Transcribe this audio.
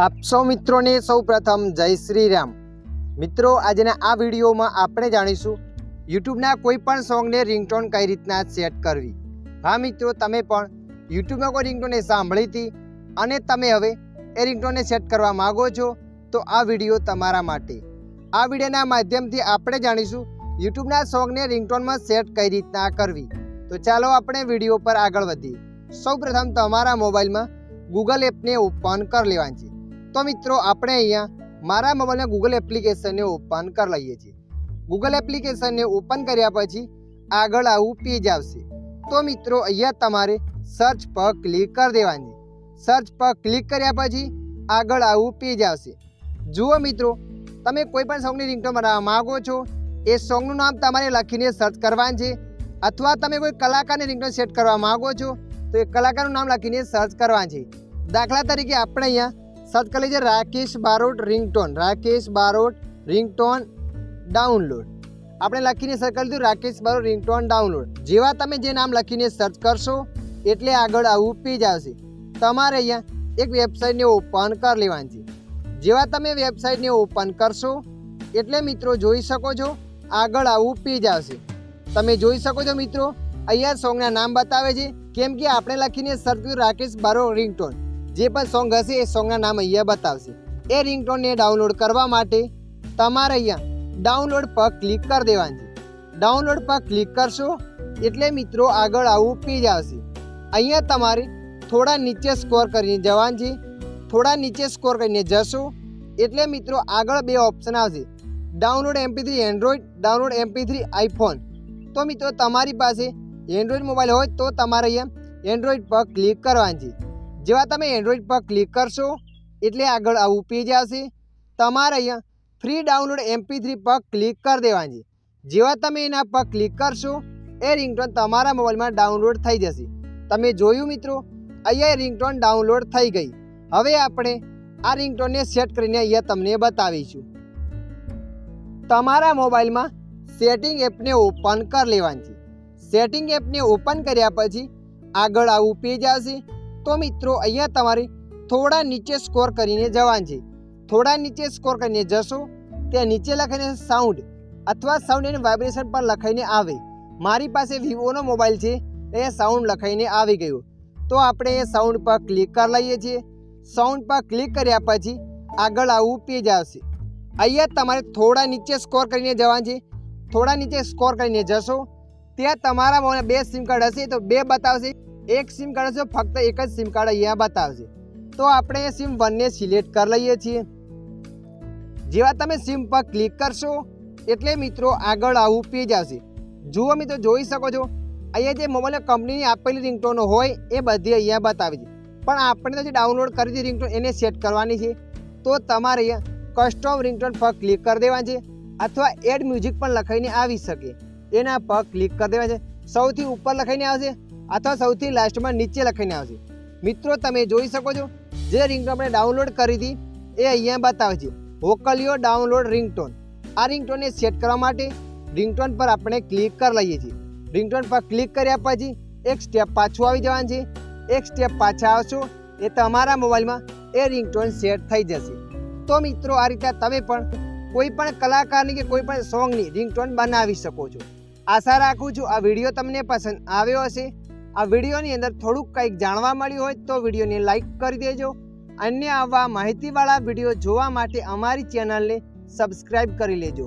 આપ સૌ મિત્રોને સૌ પ્રથમ જય શ્રી રામ મિત્રો, આજના આ વિડીયોમાં આપણે જાણીશું યુટ્યુબના કોઈ પણ સોંગને રિંગટોન કઈ રીતના સેટ કરવી. હા, મિત્રો, તમે પણ યુટ્યુબમાં કોઈ રિંગટોનને સાંભળી હતી અને તમે હવે એ રિંગટોનને સેટ કરવા માગો છો, તો આ વીડિયો તમારા માટે. આ વિડીયોના માધ્યમથી આપણે જાણીશું યુટ્યુબના સોંગને રિંગટોનમાં સેટ કઈ રીતના કરવી. તો ચાલો આપણે વીડિયો પર આગળ વધીએ. સૌપ્રથમ તમારા મોબાઈલમાં ગૂગલ એપને ઓપન કરી લેવાની છે. તો મિત્રો, આપણે અહીંયા મારા મોબાઈલના ગૂગલ એપ્લિકેશનને ઓપન કરી લઈએ છીએ. ગૂગલ એપ્લિકેશનને ઓપન કર્યા પછી આગળ આવું પેજ આવશે. તો મિત્રો, અહીંયા તમારે સર્ચ પર ક્લિક કરી દેવાની. સર્ચ પર ક્લિક કર્યા પછી આગળ આવું પેજ આવશે. જુઓ મિત્રો, તમે કોઈ પણ સોંગની રિંગટોન બનાવવા માગો છો, એ સોંગનું નામ તમારે લખીને સર્ચ કરવાનું છે. અથવા તમે કોઈ કલાકારની રિંગટોન સેટ કરવા માગો છો, તો એ કલાકારનું નામ લખીને સર્ચ કરવાનું છે. દાખલા તરીકે આપણે અહીંયા સર્ચ લઈએ Rakesh Barot ringtone Rakesh Barot ringtone download આપણે લખીને સર્ચ કરી દીધું રાકેશ બારોટ રિંગટોન ડાઉનલોડ જેવા તમે જે નામ લખીને સર્ચ કરશો એટલે આગળ આવું પેજ આવશે તમારે અહીંયા એક વેબસાઇટને ઓપન કરી લેવાની છે। જેવા તમે વેબસાઇટને ઓપન કરશો, એટલે મિત્રો જોઈ શકો છો, આગળ આવું પેજ આવશે। તમે જોઈ શકો છો મિત્રો, અહીંયા સોંગના નામ બતાવે છે, કેમ કે આપણે લખીને સર્ચ કર્યું રાકેશ બારો રિંગટોન। જે પણ સોંગ હશે એ સોંગના નામ અહીંયા બતાવશે. એ રિંગટોનને ડાઉનલોડ કરવા માટે તમારે અહીંયા ડાઉનલોડ પર ક્લિક કરી દેવાની ડાઉનલોડ પર ક્લિક કરશો એટલે મિત્રો આગળ આવું પેજ આવશે. અહીંયા તમારે થોડા નીચે સ્કોર કરીને જવાનું છે. થોડા નીચે સ્કોર કરીને જશો એટલે મિત્રો આગળ બે ઓપ્શન આવશે. Download MP three Android download MP three iPhone તો મિત્રો તમારી પાસે એન્ડ્રોઈડ મોબાઈલ હોય તો તમારે અહીંયા એન્ડ્રોઈડ પર ક્લિક કરવાની છે. જેવા તમે એન્ડ્રોઈડ પર ક્લિક કરશો, એટલે આગળ આવું પેજ આવશે. તમારે અહીંયા ફ્રી ડાઉનલોડ એમપી થ્રી પર ક્લિક કરી દેવાની. જેવા તમે એના પર ક્લિક કરશો, એ રિંગટોન તમારા મોબાઈલમાં ડાઉનલોડ થઈ જશે. તમે જોયું મિત્રો, અહીંયા રિંગટોન ડાઉનલોડ થઈ ગઈ. હવે આપણે આ રિંગટોનને સેટ કરીને અહીંયા તમને બતાવીશું. તમારા મોબાઈલમાં સેટિંગ એપને ઓપન કરી લેવાની છે. સેટિંગ એપને ઓપન કર્યા પછી આગળ આવું પેજ આવશે. તો મિત્રો, અહીંયા તમારે થોડા નીચે સ્કોર કરીને જવાનું છે. થોડા નીચે સ્કોર કરીને જશો, ત્યાં નીચે લખાઈને સાઉન્ડ અથવા સાઉન્ડ એન્ડ વાઇબ્રેશન પર લખાઈને આવે. મારી પાસે વિવોનો મોબાઈલ છે, એ સાઉન્ડ લખાઈને આવી ગયો. તો આપણે એ સાઉન્ડ પર ક્લિક કરી લઈએ છીએ. સાઉન્ડ પર ક્લિક કર્યા પછી આગળ આવું પેજ આવશે. અહીંયા તમારે થોડા નીચે સ્કોર કરીને જવાનું છે. થોડા નીચે સ્કોર કરીને જશો. ત્યાં તમારા બે સિમ કાર્ડ હશે, તો બે બતાવશે. એક સિમ કાર્ડ હશે, ફક્ત એક જ સિમ કાર્ડ અહીંયા બતાવશે. તો આપણે એ સિમ વનને સિલેક્ટ કરી લઈએ છીએ. જેવા તમે સિમ પર ક્લિક કરશો, એટલે મિત્રો આગળ આવું પેજ આવશે. જુઓ મિત્રો, જોઈ શકો છો? અહીંયા જે મોબાઈલ કંપનીની આપેલી રિંગટોનો હોય, એ બધી અહીંયા બતાવે છે. પણ આપણે તો જે ડાઉનલોડ કરી હતી રિંગટોન એને સેટ કરવાની છે. તો તમારે કસ્ટમ રિંગટોન પર ક્લિક કરી દેવાની છે, અથવા એડ મ્યુઝિક પણ લખાઈને આવી શકે. એના પર ક્લિક કરી દેવા છે. સૌથી ઉપર લખાઈને આવશે. અથવા સૌથી લાસ્ટમાં નીચે લખીને આવશે મિત્રો, તમે જોઈ શકો છો, જે રિંગટોન આપણે ડાઉનલોડ કરી હતી, એ અહીંયા બતાવે છે વોકલિયો ડાઉનલોડ રિંગટોન. આ રિંગટોનને સેટ કરવા માટે રિંગટોન પર આપણે ક્લિક કરી લઈએ છીએ. રિંગટોન પર ક્લિક કર્યા પછી એક સ્ટેપ પાછું આવી જવાનું છે. એક સ્ટેપ પાછા આવશો, એ તમારા મોબાઈલમાં એ રિંગટોન સેટ થઈ જશે. તો મિત્રો, આ રીતે તમે પણ કોઈ પણ કલાકારની કે કોઈ પણ સોંગની રિંગટોન બનાવી શકો છો. આશા રાખું છું આ વીડિયો તમને પસંદ આવ્યો હશે. આ વિડીયોની અંદર થોડુંક કંઈક જાણવા મળ્યું હોય તો વિડીયોને લાઈક કરી દેજો. અન્ય આવા માહિતીવાળા વીડિયો જોવા માટે અમારી ચેનલને સબસ્ક્રાઈબ કરી લેજો.